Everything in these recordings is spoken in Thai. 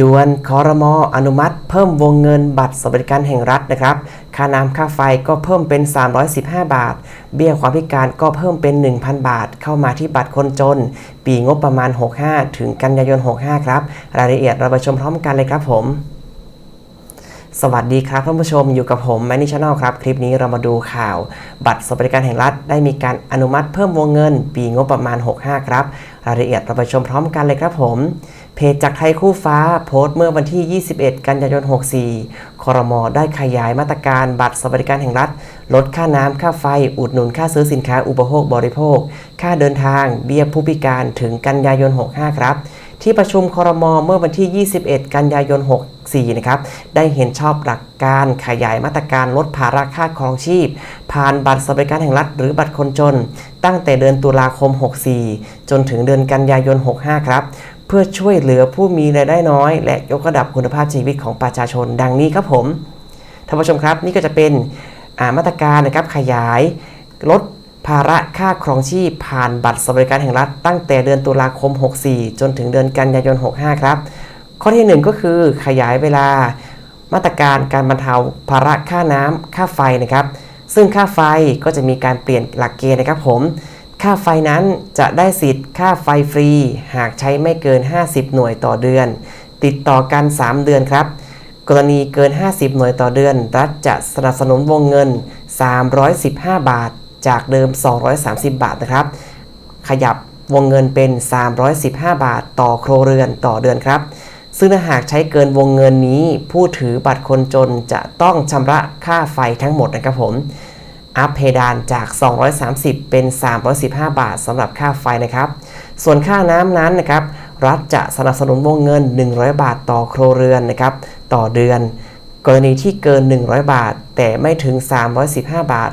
ด่วนคอรมออนุมัติ เพิ่มวงเงินบัตรสวัสดิการแห่งรัฐนะครับ ค่าน้ำค่าไฟก็เพิ่มเป็น 315 บาท เบี้ยความพิการก็เพิ่มเป็น 1,000 บาท เข้ามาที่บัตรคนจน ปีงบประมาณ 65 ถึงกันยายน 65 ครับ รายละเอียดเราไปชมพร้อมกันเลยครับผมสวัสดีครับท่านผู้ชมอยู่กับผมแมนนี่ชาแนลครับ คลิปนี้เรามาดูข่าว บัตรสวัสดิการแห่งรัฐได้มีการอนุมัติเพิ่มวงเงิน ปีงบประมาณ 65 ครับ รายละเอียดเราไปชมพร้อมกันเลยครับผม เพจจากไทยคู่ฟ้าโพสต์เมื่อวันที่ 21 กันยายน 64คอรมอได้ขยายมาตรการบัตรสวัสดิการแห่งรัฐ ลดค่าน้ำ ค่าไฟ อุดหนุนค่าซื้อสินค้าอุปโภคบริโภค ค่าเดินทาง เบี้ยผู้พิการถึงกันยายน 65 ครับ ที่ประชุมคอรมอเมื่อวันที่ 21 กันยายน 64 นะครับ ได้เห็นชอบหลักการขยายมาตรการลดภาระค่าครองชีพ ผ่านบัตรสวัสดิการแห่งรัฐ หรือบัตรคนจน ตั้งแต่เดือนตุลาคม 64 จนถึงเดือนกันยายน 65 ครับ เพื่อช่วยเหลือผู้มีรายได้น้อย และยกระดับคุณภาพชีวิตของประชาชนดังนี้ครับผมท่านผู้ชมครับนี่ก็จะเป็นามาตรการนะครับขยายลดภาระค่าครองชีพผ่านบัตรสวัสดิการแห่งรัฐ ตั้งแต่เดือนตุลาคม 64 จนถึงเดือนกันยายน 65 ครับ ข้อที่ 1 ก็คือขยายเวลามาตรการการบรรเทาภาระค่าน้ำค่าไฟนะครับ ซึ่งค่าไฟก็จะมีการเปลี่ยนหลักเกณฑ์นะครับผม ค่าไฟนั้นจะได้สิทธิ์ค่าไฟฟรี หากใช้ไม่เกิน 50 หน่วยต่อเดือน ติดต่อกัน 3 เดือนครับ กรณีเกิน 50 หน่วยต่อเดือน รัฐจะสนับสนุนวงเงิน 315 บาท จากเดิม 230 บาทนะครับ ขยับวงเงินเป็น 315 บาท ต่อครัวเรือนต่อเดือนครับ ซึ่งถ้าหากใช้เกินวงเงินนี้ ผู้ถือบัตรคนจนจะต้องชำระค่าไฟทั้งหมดนะครับผม อัพเพดานจาก 230 เป็น 315 บาทสำหรับค่าไฟนะครับ ส่วนค่าน้ำนั้นนะครับ รัฐจะสนับสนุนวงเงิน 100 บาทต่อครัวเรือนนะครับ ต่อเดือน กรณีที่เกิน 100 บาท แต่ไม่ถึง 315 บาท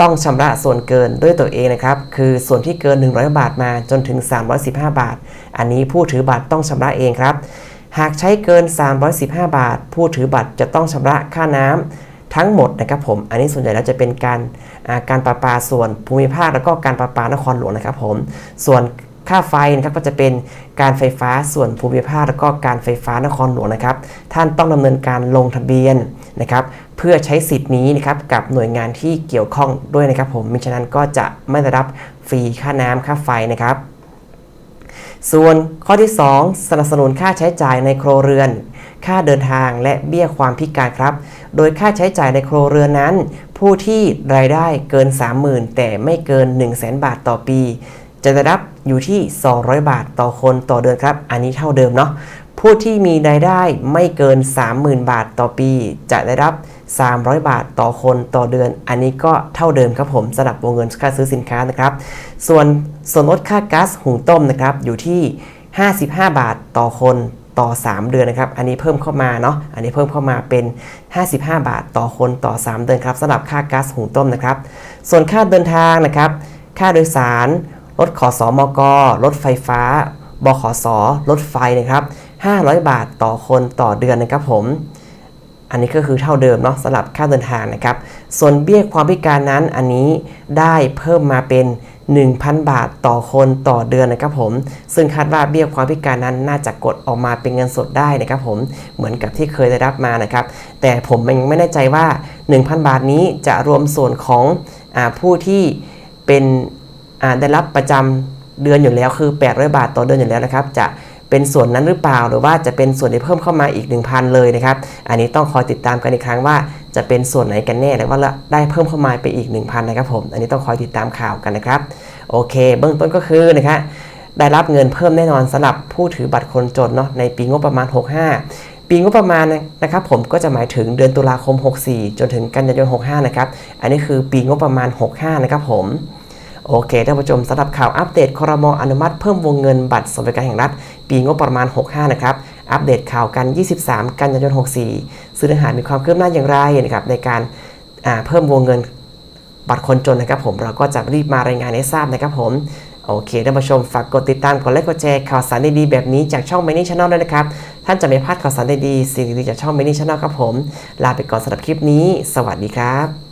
ต้องชำระส่วนเกินด้วยตัวเองนะครับ คือส่วนที่เกิน 100 บาทมาจนถึง 315 บาท อันนี้ผู้ถือบัตรต้องชำระเองครับ หากใช้เกิน 315 บาท ผู้ถือบัตรจะต้องชำระค่าน้ำ ทั้งหมดนะครับผม อันนี้ส่วนใหญ่แล้วจะเป็นการการประปาส่วนภูมิภาคแล้วก็การประปานครหลวงนะครับผม ส่วนค่าไฟนะครับก็จะเป็นการไฟฟ้าส่วนภูมิภาคแล้วก็การไฟฟ้านครหลวงนะครับ ท่านต้องดำเนินการลงทะเบียนนะครับ เพื่อใช้สิทธิ์นี้นะครับกับหน่วยงานที่เกี่ยวข้องด้วยนะครับผมมิฉะนั้นก็จะไม่ได้รับฟรีค่าน้ำค่าไฟนะครับ ส่วนข้อที่ 2 สนับสนุนค่าใช้จ่ายในครัวเรือน ค่าเดินทางและเบี้ยความพิการครับ โดยค่าใช้จ่ายในครัวเรือนนั้น ผู้ที่รายได้เกิน 30,000 แต่ไม่เกิน 1 0 0 0 0 0 บาทต่อปี จะได้รับอยู่ที่ 200 บาทต่อคนต่อเดือนครับ อันนี้เท่าเดิมเนาะผู้ที่มีรายได้ไม่เกิน 30,000 บาทต่อปี จะได้รับ 300 บาทต่อคนต่อเดือน อันนี้ก็เท่าเดิมครับผมสำหรับวงเงินค่าซื้อสินค้านะครับ ส่วน ส่วนลดค่าก๊าซหุงต้มนะครับอยู่ที่ 55 บาทต่อคนต่อ 3 เดือนนะครับ อันนี้เพิ่มเข้ามาเนาะ อันนี้เพิ่มเข้ามาเป็น 55 บาทต่อคนต่อ 3 เดือนครับสำหรับค่าก๊าซหุงต้มนะครับ ส่วนค่าเดินทางนะครับ ค่าโดยสาร รถขอสอมกรถไฟฟ้า บขสรถไฟนะครับ 500 บาทต่อคนต่อเดือนนะครับผม อันนี้ก็คือเท่าเดิมเนาะสำหรับค่าเดินทางนะครับ ส่วนเบี้ยความพิการนั้นอันนี้ได้เพิ่มมาเป็น 1,000 บาทต่อคนต่อเดือนนะครับผม ซึ่งคาดว่าเบี้ยความพิการนั้นน่าจะกดออกมาเป็นเงินสดได้นะครับผมเหมือนกับที่เคยได้รับมานะครับ แต่ผมยังไม่แน่ใจว่า 1,000 บาทนี้จะรวมส่วนของอผู้ที่เป็นได้รับประจำเดือนอยู่แล้วคือ 800 บาทต่อเดือนอยู่แล้วนะครับ จะเป็นส่วนนั้นหรือเปล่า หรือว่าจะเป็นส่วนที่เพิ่มเข้ามาอีก 1,000 เลยนะครับ อันนี้ต้องคอยติดตามกันอีกครั้งว่า จะเป็นส่วนไหนกันแน่และว่าได้เพิ่มเข้ามาไปอีก 1,000นะครับผม อันนี้ต้องคอยติดตามข่าวกันนะครับ โอเค เบื้องต้นก็คือนะครับได้รับเงินเพิ่มแน่นอนสำหรับผู้ถือบัตรคนจนเนาะในปีงบประมาณ 65 ปีงบประมาณนะครับผมก็จะหมายถึงเดือนตุลาคม 64 จนถึงกันยายน 65 นะครับ อันนี้คือปีงบประมาณ 65 นะครับผม โอเคท่านผู้ชมสำหรับข่าวอัปเดตคอรมออนุมัติเพิ่มวงเงินบัตรสวัสดิการแห่งรัฐ ปีงบประมาณ 65 นะครับ อัปเดตข่าวกัน 23 กันยายน 64ซึ่งเนื้อหามีความคืบหน้าอย่างไรนะครับในการเพิ่มวงเงินบัตรคนจนนะครับผมเราก็จะรีบมารายงานให้ทราบนะครับผมโอเคท่านผู้ชมฝากกดติดตามกดไลค์กดแชร์ข่าวสารดีๆแบบนี้จากช่องม n y Channel ด้วยนะครับ ท่านจะไม่พลาดข่าวสารดีๆสิ่งดีๆจากช่องม n y Channel ครับผม ลาไปก่อนสำหรับคลิปนี้ สวัสดีครับ